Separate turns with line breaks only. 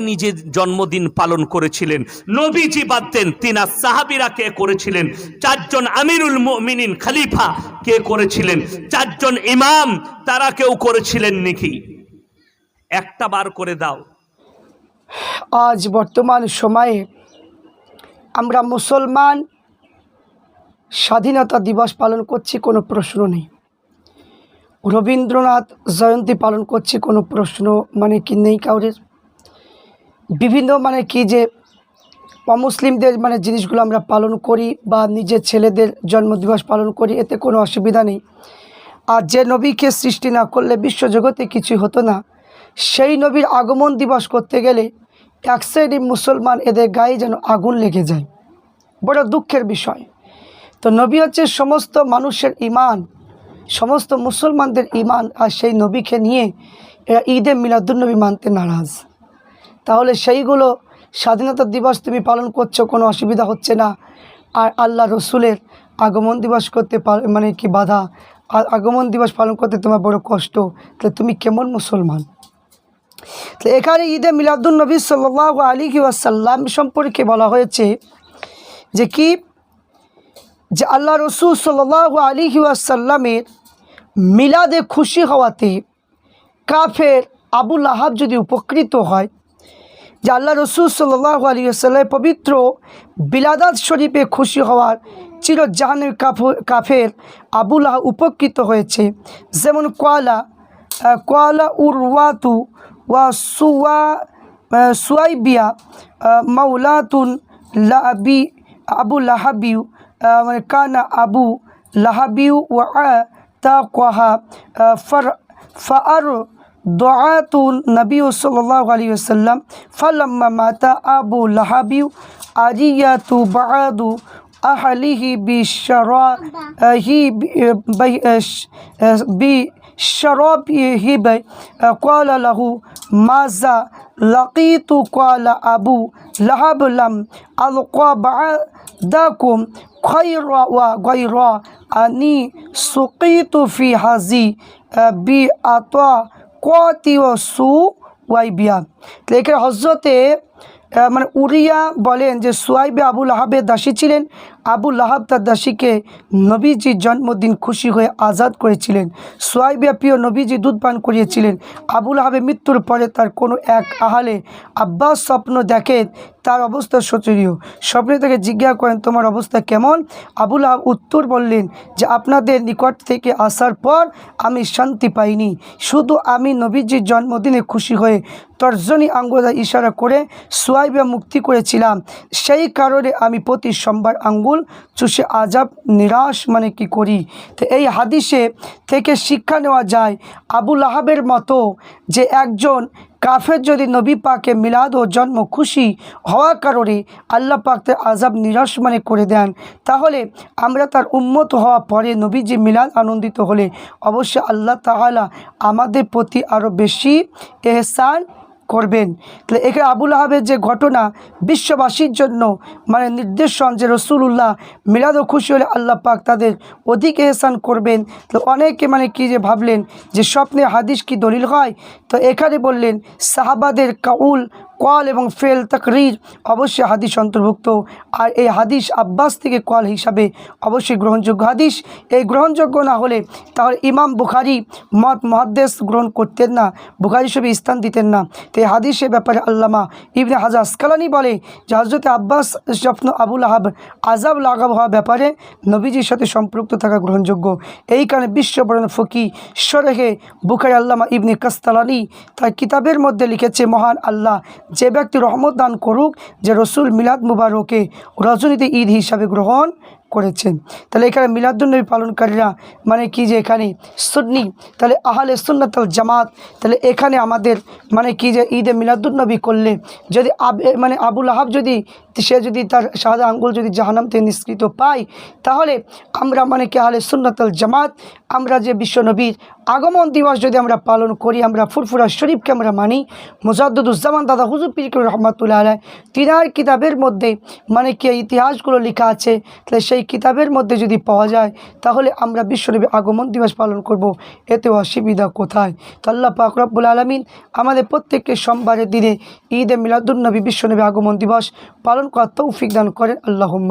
নিজের জন্মদিন পালন করেছিলেন। নবীজি বাদ দেন তিনা সাহাবিরা কে করেছিলেন? চারজন আমিরুল মুমিনিন খালিফা কে করেছিলেন? চারজন ইমাম, তারা কেউ করেছিলেন নাকি? একটা বার করে দাও।
আজ বর্তমান সময়ে আমরা মুসলমান স্বাধীনতা দিবস পালন করছি, কোনো প্রশ্ন নেই। রবীন্দ্রনাথ জয়ন্তী পালন করছি, কোনো প্রশ্ন মানে কি নেই কাউরের? বিভিন্ন মানে কি যে অমুসলিমদের মানে জিনিসগুলো আমরা পালন করি বা নিজের ছেলেদের জন্মদিবস পালন করি, এতে কোনো অসুবিধা নেই। আর যে নবীকে সৃষ্টি না করলে বিশ্বজগতে কিছুই হতো না। সেই নবীর আগমন দিবস করতে গেলে এক শ্রেণি মুসলমান এদের গায়ে যেন আগুন লেগে যায়। বড় দুঃখের বিষয়। তো নবী হচ্ছে সমস্ত মানুষের ইমান সমস্ত মুসলমানদের ইমান আর সেই নবীকে নিয়ে এরা ঈদে মিলাদুলনবী মানতে নারাজ। তাহলে সেইগুলো স্বাধীনতা দিবস তুমি পালন করছ, কোনো অসুবিধা হচ্ছে না। আর আল্লাহ রসুলের আগমন দিবস করতে মানে কি বাধা, আর আগমন দিবস পালন করতে তোমার বড় কষ্ট। তাহলে তুমি কেমন মুসলমান? তো এখানে ঈদে মিলাদুল নবী সাল্লাহ আলী ওয়াসাল্লাম সম্পর্কে বলা হয়েছে যে কি? যে আল্লাহ রসুল সাল্লাহ আলী ওয়াসাল্লামের মিলাদে খুশি হওয়াতে কাফের আবুল আহাব যদি উপকৃত হয় যে আল্লাহ রসুল সাল্লাহ আলী আসাল্লাম পবিত্র বিলাদাত শরীফে খুশি হওয়ার চির জাহানের কাফ- কাফের আবুল আহ উপকৃত হয়েছে। যেমন কোয়ালা কোয়ালা উরওয়াতু ওয়া সুয়া সুয়াইবিয়া মাউলাতুন লাবি আবু লাহাবিউ মানে কানা আবু লাহাবিউ ওয়া তা কোহা ফর ফার دعاة النبي صلى الله عليه وسلم. فلما مات أبو لهب أرية بعض أهله بشرابه. قال له ماذا لقيت؟ قال أبو لهب لم ألقى بعدكم خير وغير. أني سقيت في هذه بأطاع কতি ও সু ওয়াইবিয়া। তো এখানে হজরতে মানে উরিয়া বলেন যে সুয়াইবে আবুল আহাবের দাসী ছিলেন। আবুল তার দাসীকে নবীজির জন্মদিন খুশি হয়ে আজাদ করেছিলেন। সোয়াইবিয়া প্রিয় নবীজি দুধ পান করিয়েছিলেন। আবুল আহাবের মৃত্যুর পরে তার কোনো এক আহালে আব্বাস স্বপ্ন দেখে তার অবস্থা শোচনীয়। স্বপ্নে তাকে জিজ্ঞাসা করেন, তোমার অবস্থা কেমন? আবুল আহাব উত্তর বললেন যে, আপনাদের নিকট থেকে আসার পর আমি শান্তি পাইনি। শুধু আমি নবীজির জন্মদিনে খুশি হয়ে তর্জনী আঙ্গুলা ইশারা করে সোয়াইবা মুক্তি করেছিলাম। সেই কারণে আমি প্রতি সোমবার আঙ্গুল চুষে আজাব নিরাশ মানে কি করি? তো এই হাদিসে থেকে শিক্ষা নেওয়া যায় আবুল আহাবের মতো যে একজন কাফের যদি নবী পাকে মিলাদ ও জন্ম খুশি হওয়ার কারণে আল্লাহ পাকতে আজাব নিরাশ মানে করে দেন, তাহলে আমরা তার উন্মত হওয়া পরে নবীজি মিলাদ আনন্দিত হলে অবশ্যই আল্লাহ তাআলা আমাদের প্রতি আরও বেশি এহসান করবেন। তাহলে এখানে আবুল আহাবের যে ঘটনা, বিশ্ববাসীর জন্য মানে নির্দেশন যে রসুল্লাহ মিলাদ ও খুশি হলে আল্লাহ পাক তাদের অধিক এহসান করবেন। তো অনেকে মানে কি যে ভাবলেন যে স্বপ্নে হাদিস কি দলিল হয়? তো এখানে বললেন, সাহাবাদের কাউল কল এবং ফেল তাকরির অবশ্যই হাদিস অন্তর্ভুক্ত। আর এই হাদিস আব্বাস থেকে কল হিসাবে অবশ্যই গ্রহণযোগ্য হাদিস। এই গ্রহণযোগ্য না হলে তাহলে ইমাম বুখারি মত মহাদ্দেশ গ্রহণ করতেন না, বুখারি হিসেবে স্থান দিতেন না। তো এই হাদিসের ব্যাপারে আল্লামা ইবনে হাজা আসকালানি বলে যে হজরত আব্বাস স্বপ্ন আবুল আহাব আজাব লাগাব হওয়ার ব্যাপারে নবীজির সাথে সম্পৃক্ত থাকা গ্রহণযোগ্য। এই কারণে বিশ্ববরণ ফকি সরেহে বুখারি আল্লামা ইবনে কাস্তালানি তার কিতাবের মধ্যে লিখেছে, মহান আল্লাহ যে ব্যক্তি রহমত দান করুক যে রসুল মিলাদ মুবারকে রজনীতে ঈদ হিসাবে গ্রহণ করেছেন। তাহলে এখানে মিলাদুলনবী পালনকারীরা মানে কি যে এখানে সুন্নি, তাহলে আহলে সুন্নাতাল জামাত, তাহলে এখানে আমাদের মানে কি যে ঈদে মিলাদুলনবী করলে যদি আব মানে আবুল আহাব যদি, সে যদি তার সাদা আঙ্গুল যদি জাহানাম থেকে নিষ্কৃত পায়, তাহলে আমরা মানে কি আহলে সুন্নাতাল জামাত, আমরা যে বিশ্বনবীর আগমন দিবস যদি আমরা পালন করি, আমরা ফুরফুরা শরীফকে আমরা মানি মুজাদ্দুজ্জামান দাদা হুজুর পিরিকুর রহমতুল্লাহ আলাই তিনার কিতাবের মধ্যে মানে কি ইতিহাসগুলো লেখা আছে, তাহলে সেই এই কিতাবের মধ্যে যদি পাওয়া যায়, তাহলে আমরা বিশ্বনবী আগমন দিবস পালন করব। এতে অসুবিধা কোথায়? তো আল্লাহ পাক রব্বুল আলমিন আমাদের প্রত্যেককে সোমবারের দিনে ঈদে মিলাদুলনবী বিশ্বনবী আগমন দিবস পালন করার তৌফিক দান করেন। আল্লাহুম্মা